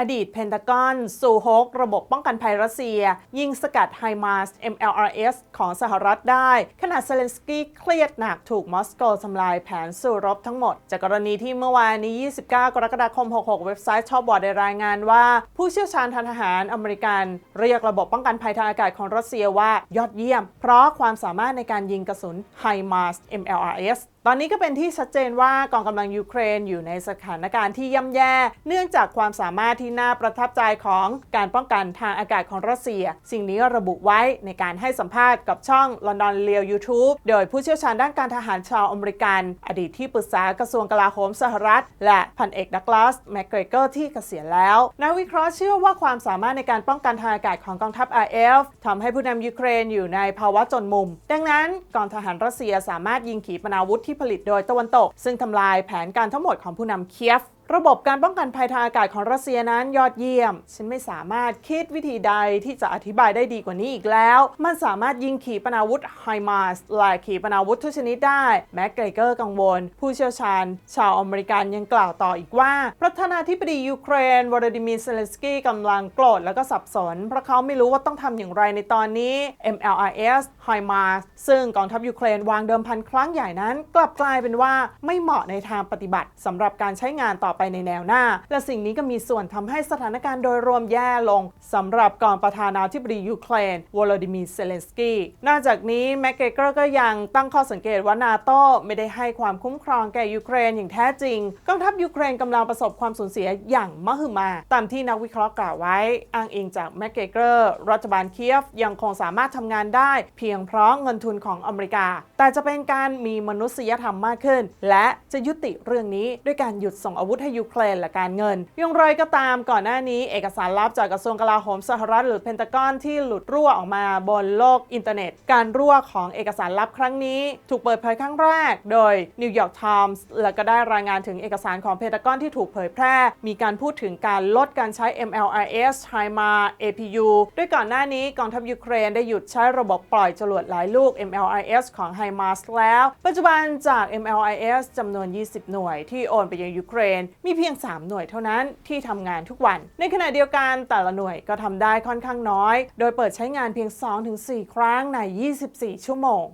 อดีตเพนทากอนซูฮกระบบป้องกันภัยรัสเซีย ยิงสกัดไฮมาส MLRS ของสหรัฐได้ ขณะเซเลนสกี้เครียดหนักถูกมอสโกทำลายแผนสู้รบทั้งหมด จากกรณีที่เมื่อวานนี้ 29 กรกฎาคม 66 เว็บไซต์ชอบบอร์ดได้รายงานว่า ผู้เชี่ยวชาญทางทหารอเมริกัน เรียกระบบป้องกันภัยทางอากาศของรัสเซียว่ายอดเยี่ยม เพราะความสามารถในการยิงกระสุนไฮมาส MLRS ตอนนี้ก็เป็นที่ชัดเจนว่ากองกำลังยูเครนอยู่ในสถานการณ์ที่ย่ำแย่ เนื่องจากความสามารถที่น่าประทับใจของการป้องกันทางอากาศของรัสเซีย สิ่งนี้ระบุไว้ในการให้สัมภาษณ์กับช่อง London r e a l YouTube โดยผู้เชี่ยวชาญด้านการทหารชาวอเมริกัน อดีตที่ปรึกษากระทรวงกลาโหมสหรัฐ และพันเอกดักลาสแมกเกรเกอร์ที่เกษียณแล้วนักวิเคราะห์เชื่อว่าความสามารถในการป้องกันทางอากาศของกองทัพ RF ทำให้ผู้นำยูเครนอยู่ในภาวะจนมุม ดังนั้นกองทหารรัสเซียสามารถยิงขีปนาวุธที่ผลิตโดยตะวันตก ซึ่งทำลายแผนการทั้งหมดของผู้นำเคียฟระบบการป้องกันภัยทางอากาศของรัสเซียนั้นยอดเยี่ยม ฉันไม่สามารถคิดวิธีใดที่จะอธิบายได้ดีกว่านี้อีกแล้ว มันสามารถยิงขีปนาวุธไฮมาสและขีปนาวุธทุกชนิดได้ แม้เกรเกอร์กังวล ผู้เชี่ยวชาญ ชาวอเมริกันยังกล่าวต่ออีกว่า ประธานาธิบดียูเครนวลาดิมีร์เซเลนสกี้กำลังโกรธแล้วก็สับสน เพราะเขาไม่รู้ว่าต้องทำอย่างไรในตอนนี้ MLRS HIMARS ซึ่งกองทัพยูเครนวางเดิมพันครั้งใหญ่นั้น กลับกลายเป็นว่าไม่เหมาะในทางปฏิบัติสำหรับการใช้งานต่อไปในแนวหน้า และสิ่งนี้ก็มีส่วนทำให้สถานการณ์โดยรวมแย่ลงสำหรับกองประธานาธิบดียูเครนวลาดิมีเซเลนสกี้นอกจากนี้แมกเกเกอร์ก็ยังตั้งข้อสังเกตว่านาโตไม่ได้ให้ความคุ้มครองแก่ยูเครนอย่างแท้จริงกองทัพยูเครนกำลังประสบความสูญเสียอย่างมหึมา ตามที่นักวิเคราะห์กล่าวไว้ อ้างอิงจากแมกเกเกอร์รัฐบาลเคียฟยังคงสามารถทำงานได้ เพียงเพราะเงินทุนของอเมริกา แต่จะเป็นการมีมนุษยธรรมมากขึ้น และจะยุติเรื่องนี้ด้วยการหยุดส่งอาวุธให้ยูเครนและการเงินอย่างไรก็ตามก่อนหน้านี้เอกสารลับจากกระทรวงกลาโหมสหรัฐหรือเพนตากอนที่หลุดรั่วออกมาบนโลกอินเทอร์เน็ต การรั่วของเอกสารลับครั้งนี้ ถูกเปิดเผยครั้งแรก โดย New York Times และก็ได้รายงานถึงเอกสารของเพนตากอนที่ถูกเผยแพร่ มีการพูดถึงการลดการใช้ MLRS HIMA APU ด้วยก่อนหน้านี้กองทัพยูเครนได้หยุดใช้ระบบปล่อยจรวดหลายลูก MLRS ของ HIMARS แล้ว ปัจจุบันจาก MLRS จำนวน 20 หน่วยที่โอนไปยังยูเครนมีเพียง 3 หน่วยเท่านั้นที่ทำงานทุกวัน ในขณะเดียวกันแต่ละหน่วยก็ทำได้ค่อนข้างน้อย โดยเปิดใช้งานเพียง 2-4 ครั้งใน 24 ชั่วโมง